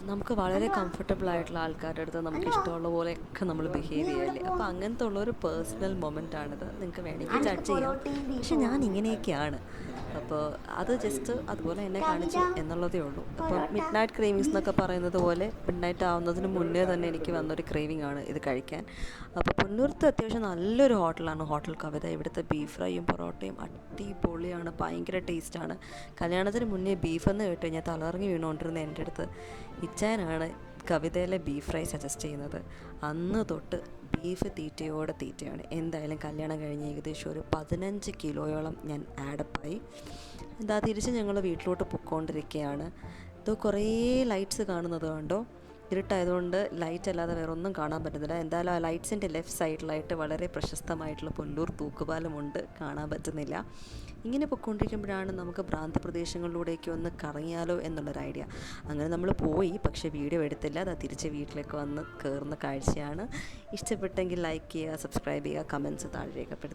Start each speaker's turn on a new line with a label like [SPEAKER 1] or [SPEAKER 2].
[SPEAKER 1] നമുക്ക് വളരെ കംഫർട്ടബിൾ ആയിട്ടുള്ള ആൾക്കാരുടെ അടുത്ത് നമുക്ക് ഇഷ്ടമുള്ള പോലെയൊക്കെ നമ്മൾ ബിഹേവ് ചെയ്യല്ലേ. അപ്പോൾ അങ്ങനത്തെ ഉള്ള ഒരു പേഴ്സണൽ മൊമെന്റ് ആണിത്. നിങ്ങൾക്ക് വേണമെങ്കിൽ ചർച്ച ചെയ്യാം. പക്ഷെ ഞാൻ ഇങ്ങനെയൊക്കെയാണ് അപ്പോൾ അത് ജസ്റ്റ് അതുപോലെ എന്നെ കാണിച്ചു എന്നുള്ളതേ ഉള്ളൂ. അപ്പോൾ മിഡ് നൈറ്റ് ക്രീമിങ്സ് എന്നൊക്കെ പറയുന്നത് പോലെ മിഡ് നൈറ്റ് ആവുന്നതിന് മുന്നേ തന്നെ എനിക്ക് വന്നൊരു ക്രീവിംഗ് ആണ് ഇത് കഴിക്കാൻ. അപ്പോൾ പുന്നൂർത്ത് അത്യാവശ്യം നല്ലൊരു ഹോട്ടലാണ് ഹോട്ടൽ കവിത. ഇവിടുത്തെ ബീഫ് ഫ്രൈയും പൊറോട്ടയും അടിപൊളിയാണ് ഭയങ്കര ടേസ്റ്റാണ് കല്യാണത്തിന് മുന്നേ ബീഫ് എന്ന് കേട്ട് കഴിഞ്ഞാൽ തലറങ്ങി വീണുകൊണ്ടിരുന്ന എന്റെ അടുത്ത് ഇച്ചാനാണ് കവിതയിലെ ബീഫ് ഫ്രൈ സജസ്റ്റ് ചെയ്യുന്നത്. അന്ന് തൊട്ട് ബീഫ് തീറ്റയോടെ തീറ്റയാണ്. എന്തായാലും കല്യാണം കഴിഞ്ഞ് ഏകദേശം ഒരു പതിനഞ്ച് കിലോയോളം ഞാൻ ആഡപ്പായി എന്താ തിരിച്ച് ഞങ്ങൾ വീട്ടിലോട്ട് പൊയ്ക്കൊണ്ടിരിക്കുകയാണ് ഇത് കുറേ ലൈറ്റ്സ് കാണുന്നത് കണ്ടോ? ഇരുട്ടായതുകൊണ്ട് ലൈറ്റ് അല്ലാതെ വേറെ ഒന്നും കാണാൻ പറ്റുന്നില്ല. എന്തായാലും ആ ലൈറ്റ്സിന്റെ ലെഫ്റ്റ് സൈഡിലായിട്ട് വളരെ പ്രശസ്തമായിട്ടുള്ള പുല്ലൂർ തൂക്കുപാലമുണ്ട്. കാണാൻ പറ്റുന്നില്ല. ഇങ്ങനെ പൊയ്ക്കൊണ്ടിരിക്കുമ്പോഴാണ് നമുക്ക് ഭ്രാന്ത പ്രദേശങ്ങളിലൂടെയൊക്കെ ഒന്ന് കറങ്ങിയാലോ എന്നുള്ളൊരു ഐഡിയ അങ്ങനെ നമ്മൾ പോയി പക്ഷേ വീഡിയോ എടുത്തില്ല. അത് തിരിച്ച് വീട്ടിലേക്ക് വന്ന് കയറുന്ന കാഴ്ചയാണ്. ഇഷ്ടപ്പെട്ടെങ്കിൽ ലൈക്ക് ചെയ്യുക സബ്സ്ക്രൈബ് ചെയ്യുക കമൻസ് താഴെ രേഖപ്പെടുത്തുക.